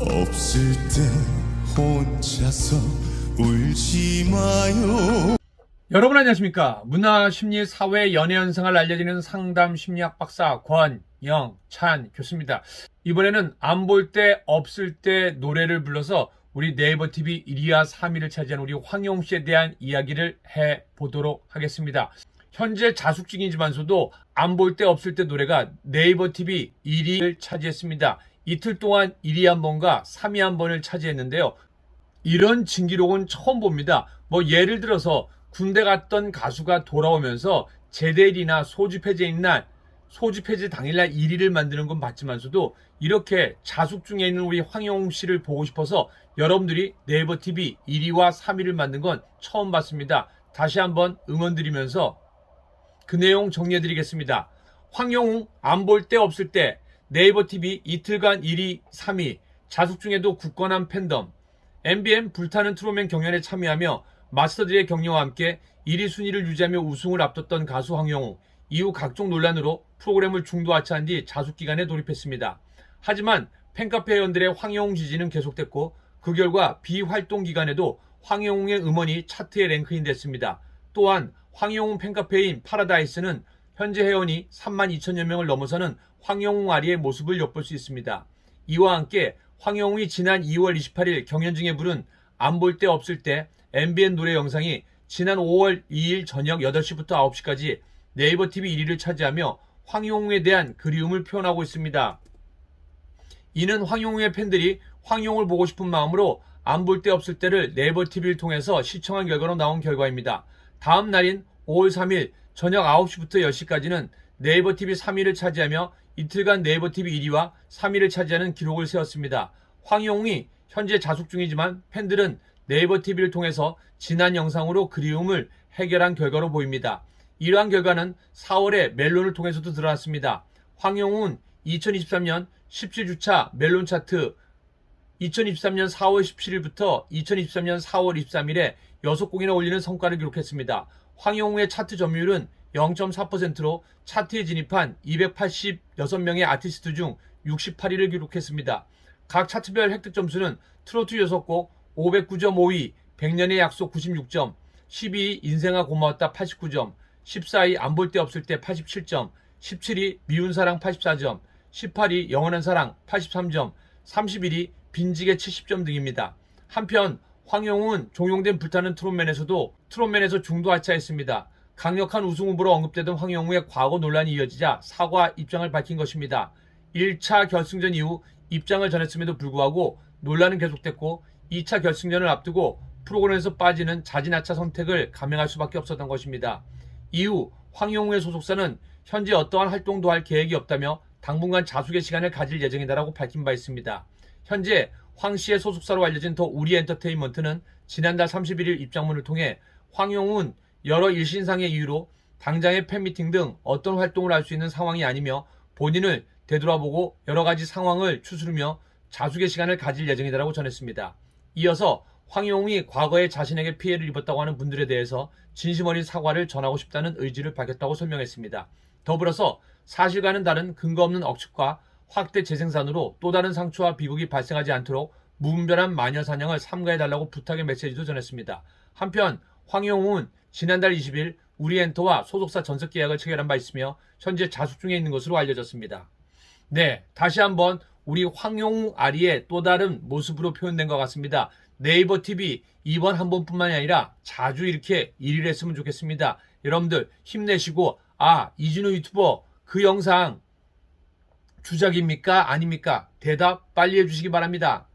없을 때 혼자서 울지 마요. 여러분 안녕하십니까? 문화 심리 사회 연애 현상을 알려드리는 상담 심리학 박사 권영찬 교수입니다. 이번에는 안 볼 때 없을 때 노래를 불러서 우리 네이버 TV 1위와 3위를 차지한 우리 황용 씨에 대한 이야기를 해 보도록 하겠습니다. 현재 자숙 중이지만서도 안 볼 때 없을 때 노래가 네이버 TV 1위를 차지했습니다 이틀 동안 1위 한 번과 3위 한 번을 차지했는데요 이런 진기록은 처음 봅니다. 뭐 예를 들어서 군대 갔던 가수가 돌아오면서 제대일이나 소집해제 날 소집해제 당일날 1위를 만드는 건 봤지만서도 이렇게 자숙 중에 있는 우리 황영웅 씨를 보고 싶어서 여러분들이 네이버 TV 1위와 3위를 만든 건 처음 봤습니다. 다시 한번 응원드리면서 그 내용 정리해드리겠습니다. 황영웅 안 볼 때 없을 때 네이버 TV 이틀간 1위 3위 자숙 중에도 굳건한 팬덤 MBN 불타는 트로맨 경연에 참여하며 마스터들의 격려와 함께 1위 순위를 유지하며 우승을 앞뒀던 가수 황영우. 이후 각종 논란으로 프로그램을 중도 하차한 뒤 자숙 기간에 돌입했습니다. 하지만 팬카페 회원들의 황영웅 지지는 계속됐고 그 결과 비활동 기간에도 황영웅의 음원이 차트에 랭크인 됐습니다. 또한 황영웅 팬카페인 파라다이스는 현재 회원이 3만 2천여 명을 넘어서는 황영웅 아리의 모습을 엿볼 수 있습니다. 이와 함께 황영웅이 지난 2월 28일 경연 중에 부른 안 볼 때 없을 때 MBN 노래 영상이 지난 5월 2일 저녁 8시부터 9시까지 네이버 TV 1위를 차지하며 황영웅에 대한 그리움을 표현하고 있습니다. 이는 황영웅의 팬들이 황영웅을 보고 싶은 마음으로 안 볼 때 없을 때를 네이버 TV를 통해서 시청한 결과로 나온 결과입니다. 다음 날인 5월 3일 저녁 9시부터 10시까지는 네이버 TV 3위를 차지하며 이틀간 네이버 TV 1위와 3위를 차지하는 기록을 세웠습니다. 황영웅이 현재 자숙 중이지만 팬들은 네이버 TV를 통해서 지난 영상으로 그리움을 해결한 결과로 보입니다. 이러한 결과는 4월에 멜론을 통해서도 드러났습니다. 황영웅은 2023년 17주차 멜론 차트 2023년 4월 17일부터 2023년 4월 23일에 6곡이나 올리는 성과를 기록했습니다. 황영웅의 차트 점유율은 0.4%로 차트에 진입한 286명의 아티스트 중 68위를 기록했습니다. 각 차트별 획득 점수는 트로트 6곡 509.5위, 100년의 약속 96점, 12위 인생아 고마웠다 89점, 14위 안볼데 없을 때 87점, 17위 미운 사랑 84점, 18위 영원한 사랑 83점, 31위 빈지게 70점 등입니다. 한편 황영웅은 종용된 불타는 트롯맨에서도 트롯맨에서 중도 하차했습니다. 강력한 우승 후보로 언급되던 황영웅의 과거 논란이 이어지자 사과 입장을 밝힌 것입니다. 1차 결승전 이후 입장을 전했음에도 불구하고 논란은 계속됐고 2차 결승전을 앞두고 프로그램에서 빠지는 자진하차 선택을 감행할 수밖에 없었던 것입니다. 이후 황영웅의 소속사는 현재 어떠한 활동도 할 계획이 없다며 당분간 자숙의 시간을 가질 예정이다라고 밝힌 바 있습니다. 현재 황 씨의 소속사로 알려진 더 우리 엔터테인먼트는 지난달 31일 입장문을 통해 황용은 여러 일신상의 이유로 당장의 팬미팅 등 어떤 활동을 할 수 있는 상황이 아니며 본인을 되돌아보고 여러 가지 상황을 추스르며 자숙의 시간을 가질 예정이다라고 전했습니다. 이어서 황용이 과거에 자신에게 피해를 입었다고 하는 분들에 대해서 진심 어린 사과를 전하고 싶다는 의지를 밝혔다고 설명했습니다. 더불어서 사실과는 다른 근거 없는 억측과 확대 재생산으로 또 다른 상처와 비극이 발생하지 않도록 무분별한 마녀 사냥을 삼가해달라고 부탁의 메시지도 전했습니다. 한편 황영웅은 지난달 20일 우리엔터와 소속사 전석 계약을 체결한 바 있으며 현재 자숙 중에 있는 것으로 알려졌습니다. 네, 다시 한번 우리 황용웅 아리의 또 다른 모습으로 표현된 것 같습니다. 네이버 TV 이번 한 번뿐만이 아니라 자주 이렇게 1위를 했으면 좋겠습니다. 여러분들 힘내시고 아 이진우 유튜버 그 영상 주작입니까? 아닙니까? 대답 빨리 해주시기 바랍니다.